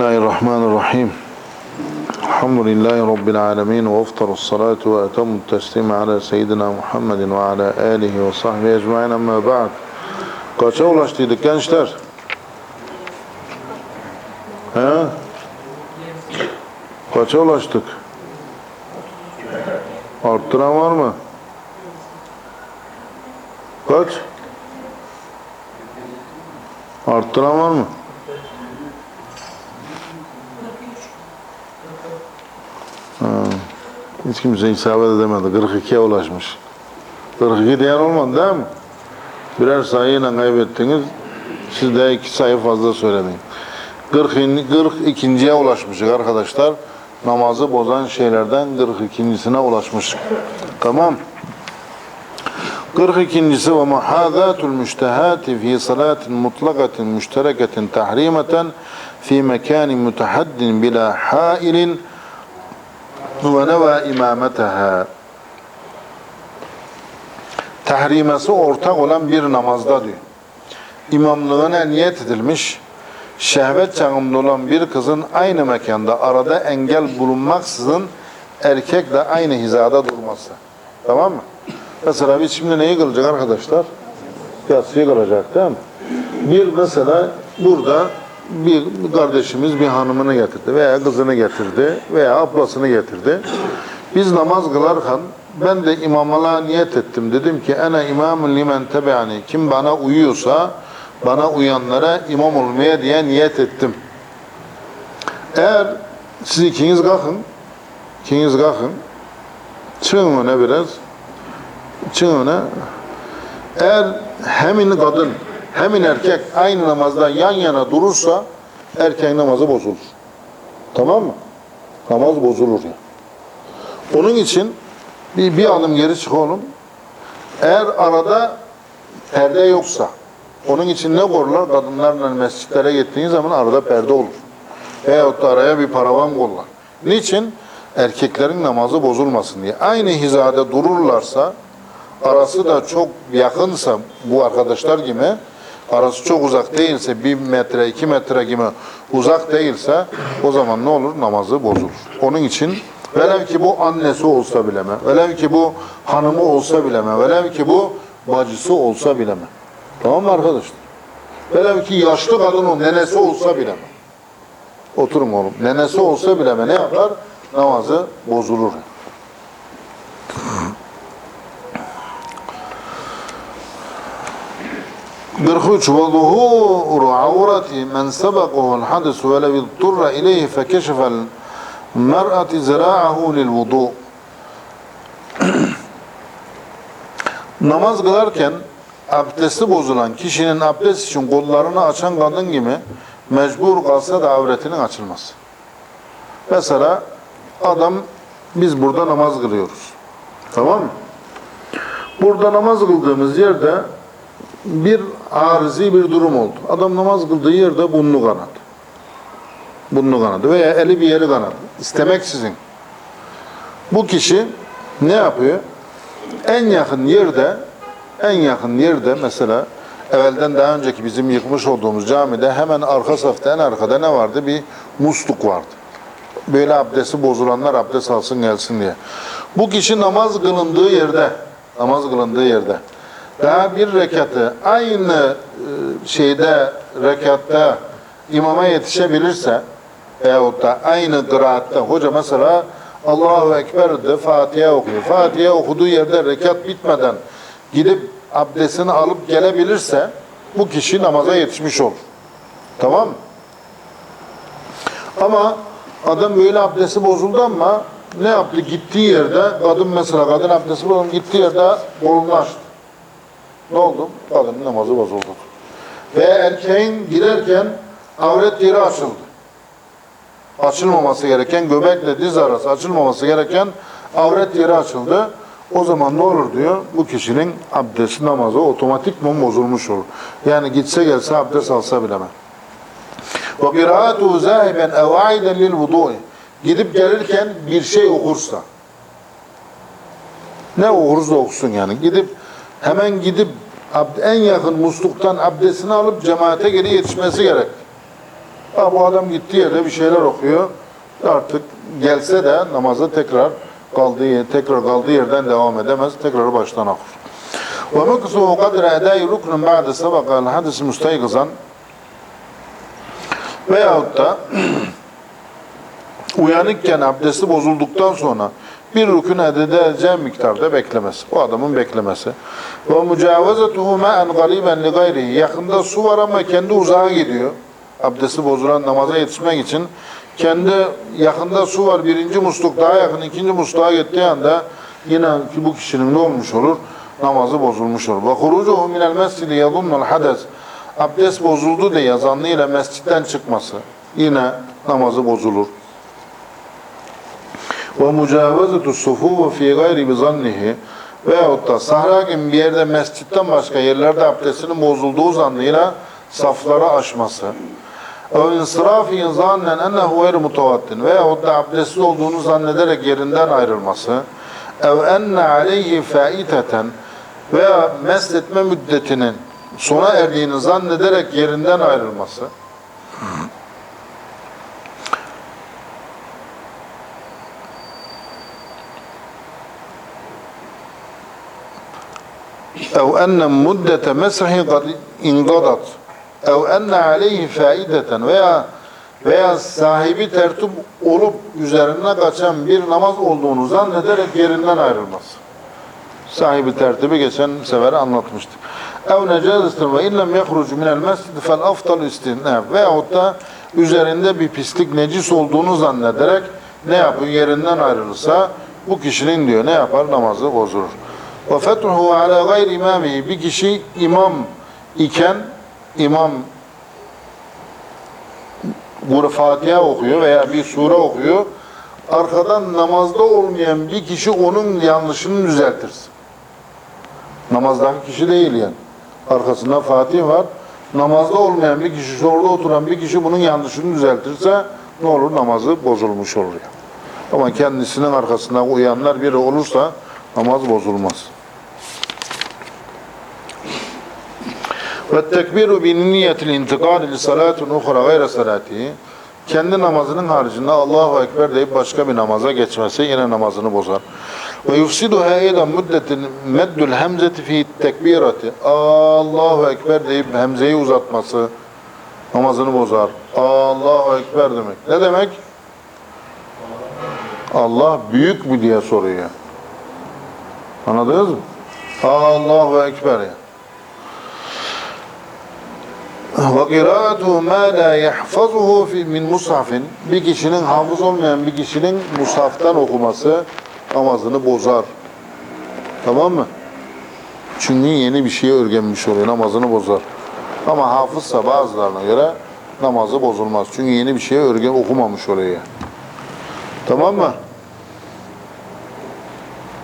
الله الرحمن الرحيم الحمد لله رب العالمين وافطر الصلاة وأتم التسليم على سيدنا محمد وعلى آله وصحبه أجمعين أما بعد Kaça ulaştıydık gençler? He? Kaça ulaştık? Arttıran var mı? Kaç? Arttıran var mı? Hiç kimse isabet edemedi. 42'ye ulaşmış. 42 diyen olmadı değil mi? Birer sayıyla kaybettiniz. Siz de iki sayı fazla söylemeyin. 40, 42'ye ulaşmışız arkadaşlar. Namazı bozan şeylerden 42.sine ulaşmışız. Tamam. 42. ve muhadatul müştehati fi salatin mutlakatin müştereketin tahrimeten fi mekanin mütehaddin bila hailin ve neva imameteha tahrimesi ortak olan bir namazda diyor. İmamlığına niyet edilmiş, şehvet çağında olan bir kızın aynı mekanda arada engel bulunmaksızın erkekle aynı hizada durması. Tamam mı? Mesela biz şimdi neyi kılacak arkadaşlar? Yatsıyı kılacak değil mi? Bir mesela burada bir kardeşimiz bir hanımını getirdi veya kızını getirdi veya ablasını getirdi. Biz namaz kılarken ben de imamala niyet ettim. Dedim ki ene imamın limen tebeani. Kim bana uyuyorsa bana uyanlara imam olmaya diye niyet ettim. Eğer siz ikiniz kalkın, ikiniz kalkın, çıkın öne biraz, çıkın öne. Eğer hemin kadın, hemin erkek aynı namazda yan yana durursa erkek namazı bozulur. Tamam mı? Namaz bozulur ya. Onun için bir, bir adım geri çıkalım. Eğer arada perde yoksa, onun için ne korlar? Kadınlarla mescitlere gittiğiniz zaman arada perde olur. Veyahut da araya bir paravan korlar. Niçin? Erkeklerin namazı bozulmasın diye. Aynı hizada dururlarsa, arası da çok yakınsa bu arkadaşlar gibi, arası çok uzak değilse, bir metre, iki metre gibi uzak değilse, o zaman ne olur? Namazı bozulur. Onun için Velev ki bu annesi olsa bileme, velev ki bu hanımı olsa bileme, velev ki bu bacısı olsa bileme. Tamam mı arkadaşlar? Velev ki yaşlı kadın o nenesi olsa bileme. Oturun oğlum. Nenesi olsa bileme ne yapar? Namazı bozulur. برخوش وظهور عورة من سبقه الحدث ولو اضطر إليه فكشف mer'ati zira'ahu lil vudu namaz kılarken abdesti bozulan kişinin abdest için kollarını açan kadın gibi mecbur kalsa da avretinin açılması. Mesela adam biz burada namaz kılıyoruz. Tamam mı? Burada namaz kıldığımız yerde bir arızi bir durum oldu. Adam namaz kıldığı yerde burnu kanadı burnu kanadı veya eli bir yeri kanadı. İstemeksizin. Bu kişi ne yapıyor? En yakın yerde en yakın yerde mesela evvelden daha önceki bizim yıkmış olduğumuz camide hemen arka safta en arkada ne vardı? Bir musluk vardı. Böyle abdesti bozulanlar abdest alsın gelsin diye. Bu kişi namaz kılındığı yerde namaz kılındığı yerde daha bir rekatı aynı e, şeyde rekatta imama yetişebilirse veyahut da aynı kıraatta hoca mesela Allahu Ekber de Fatiha okuyor. Fatiha okuduğu yerde rekat bitmeden gidip abdestini alıp gelebilirse bu kişi namaza yetişmiş olur. Tamam? Ama adam böyle abdesti bozuldu ama ne yaptı? Gittiği yerde kadın mesela kadın abdesti bozuldu gittiği yerde kolunu. Ne oldu? Kadının namazı bozuldu. Ve erkeğin girerken avret yeri açıldı açılmaması gereken göbekle diz arası açılmaması gereken avret yeri açıldı. O zaman ne olur diyor? Bu kişinin abdest namazı otomatikman bozulmuş olur. Yani gitse gelse abdest alsa bileme. Ve kıraatuhu zahiben ev aiden lil vudu'i. Gidip gelirken bir şey okursa. Ne okursa okusun yani. Gidip hemen gidip en yakın musluktan abdestini alıp cemaate geri yetişmesi gerek. Ha, bu adam gittiği yerde bir şeyler okuyor. Artık gelse de namazı tekrar kaldığı tekrar kaldığı yerden devam edemez. Tekrar baştan okur. Ve meksuhu kadre edai ruknun ba'de sabakal hadis müsteygızan veyahut da uyanıkken abdesti bozulduktan sonra bir rükün edeceği miktarda beklemesi. Bu adamın beklemesi. Ve mücavezetuhu ma'en gariben li gayrihi. Yakında su var ama kendi uzağa gidiyor. Abdesti bozulan namaza yetişmek için kendi yakında su var. Birinci musluk daha yakın, ikinci musluğa gittiği anda yine bu kişinin ne olmuş olur? Namazı bozulmuş olur. Ve hurucuhu minel mescidi yadunnul hades. Abdest bozuldu diye zannıyla mescitten çıkması. Yine namazı bozulur ve mucavezetu sufufu fi gayri bi zannihi veyahut da sahra gibi bir yerde mescitten başka yerlerde abdestinin bozulduğu zannıyla safları aşması. Ev insirafi zannen ennehu gayr mutavattin veyahut da abdestsiz olduğunu zannederek yerinden ayrılması. Ev enne aleyhi faiteten veya mesletme müddetinin sona erdiğini zannederek yerinden ayrılması. أو أن مدة مسحه قد انقضت أو أن عليه faideten veya veya sahibi tertip olup üzerine kaçan bir namaz olduğunu zannederek yerinden ayrılmaz. Sahibi tertibi geçen sefer anlatmıştık. Ev necazetin ve illem yehrucu minel mescid fel aftal istinaf veyahut da üzerinde bir pislik necis olduğunu zannederek ne yapıyor yerinden ayrılırsa bu kişinin diyor ne yapar namazı bozulur. Ve fethuhu ala gayri imamihi bir kişi imam iken imam Fatiha okuyor veya bir sure okuyor. Arkadan namazda olmayan bir kişi onun yanlışını düzeltirse. Namazdaki kişi değil yani. Arkasında Fatih var. Namazda olmayan bir kişi, orada oturan bir kişi bunun yanlışını düzeltirse ne olur? Namazı bozulmuş olur yani. Ama kendisinin arkasında uyanlar biri olursa namaz bozulmaz. Ve tekbiru bi niyetil intikal li salatin uhra gayre salatihi kendi namazının haricinde Allahu Ekber deyip başka bir namaza geçmesi yine namazını bozar. Ve yufsiduha eyden müddetin meddül hemzeti fi tekbirati. Allahu Ekber deyip hemzeyi uzatması namazını bozar. Allahu Ekber demek. Ne demek? Allah büyük mü diye soruyor. Anladınız mı? Allahu Ekber ya. Ma la yahfazuhu fi min mushafin bir kişinin hafız olmayan bir kişinin mushaftan okuması namazını bozar. Tamam mı? Çünkü yeni bir şeye örgenmiş oluyor, namazını bozar. Ama hafızsa bazılarına göre namazı bozulmaz. Çünkü yeni bir şeye örgen okumamış yani. Tamam mı?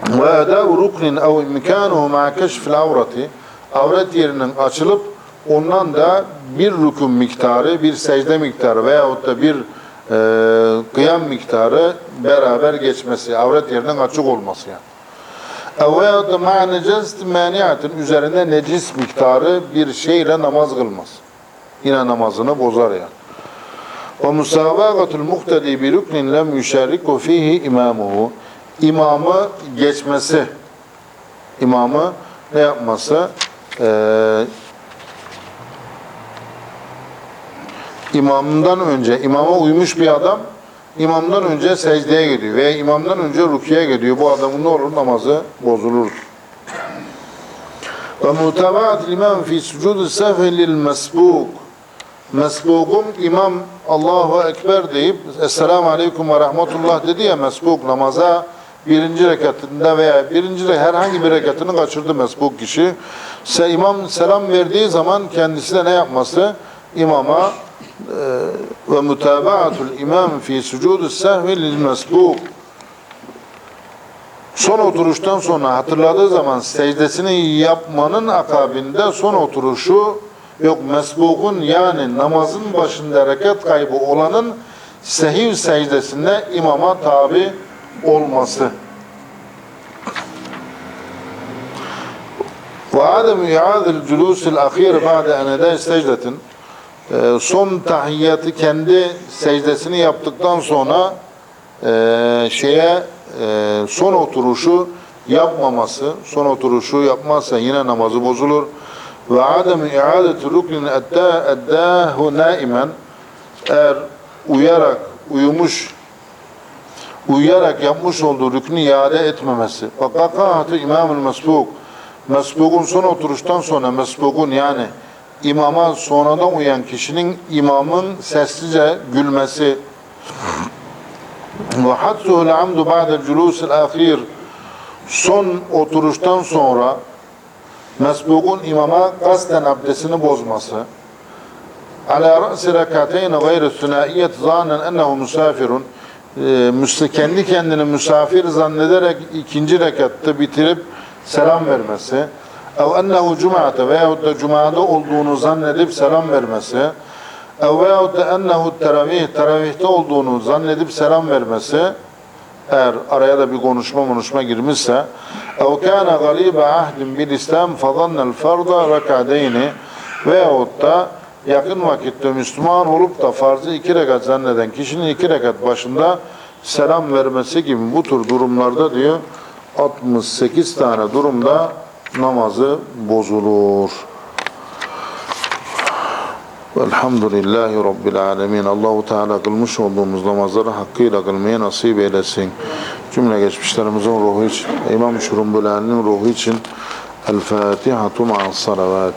Ve edâ'u ruknin ev imkânuhu ma'a keşfil avrati avret yerinin açılıp ondan da bir rükün miktarı, bir secde miktarı veyahut da bir e, kıyam miktarı beraber geçmesi, avret yerinin açık olması yani. Ev veyahut da ma'a necest maniatin üzerinde necis miktarı bir şeyle namaz kılmaz. Yine namazını bozar yani. Ve musavagatul muhtedi bi rüknin lem yüşerriku fihi imamuhu. İmamı geçmesi, imamı ne yapması? Ee, imamından önce, imama uymuş bir adam imamdan önce secdeye gidiyor veya imamdan önce rukiye gidiyor. Bu adamın ne olur? Namazı bozulur. Ve mutabaat imam fi sucud-i sehvi lil mesbuk. Mesbukun imam Allahu Ekber deyip Esselamu Aleyküm ve Rahmetullah dedi ya mesbuk namaza birinci rekatında veya birinci herhangi bir rekatını kaçırdı mesbuk kişi. İmam selam verdiği zaman kendisi de ne yapması? İmama ve mutabaatul imam fi sucud-i sehvi lil mesbuk. Son oturuştan sonra hatırladığı zaman secdesini yapmanın akabinde son oturuşu yok mesbukun yani namazın başında hareket kaybı olanın sehiv secdesinde imama tabi olması. Ve adem i'adil culusil ahir ba'de en eda secdetin e, son tahiyyatı kendi secdesini yaptıktan sonra e, şeye e, son oturuşu yapmaması, son oturuşu yapmazsa yine namazı bozulur. Ve adem iadeti ruknin edda eddahu naimen eğer uyarak uyumuş uyuyarak yapmış olduğu rüknü iade etmemesi. Fakat imamul mesbuk mesbukun son oturuştan sonra mesbukun yani imama sonradan uyan kişinin imamın sessizce gülmesi. Ve hadsuhul amdu ba'del culusil ahir son oturuştan sonra mesbukun imama kasten abdestini bozması. Ala ra'si rekateyn gayri sünaiyet zanen ennehu misafirun e, müs- kendi kendini misafir zannederek ikinci rekatta bitirip selam vermesi ev ennehu cuma'ate veyahut da cumada olduğunu zannedip selam vermesi ev veyahut da ennehu teravih teravihte olduğunu zannedip selam vermesi eğer araya da bir konuşma konuşma girmişse ev kana garibe ahdin bil İslam fadannel farda rekadeyni veyahut da yakın vakitte Müslüman olup da farzı iki rekat zanneden kişinin iki rekat başında selam vermesi gibi bu tür durumlarda diyor 68 tane durumda namazı bozulur. Velhamdülillahi Rabbil alemin. Allahu Teala kılmış olduğumuz namazları hakkıyla kılmayı nasip eylesin. Cümle geçmişlerimizin ruhu için, İmam Şurumbulani'nin ruhu için El Fatihatu ma'as salavat.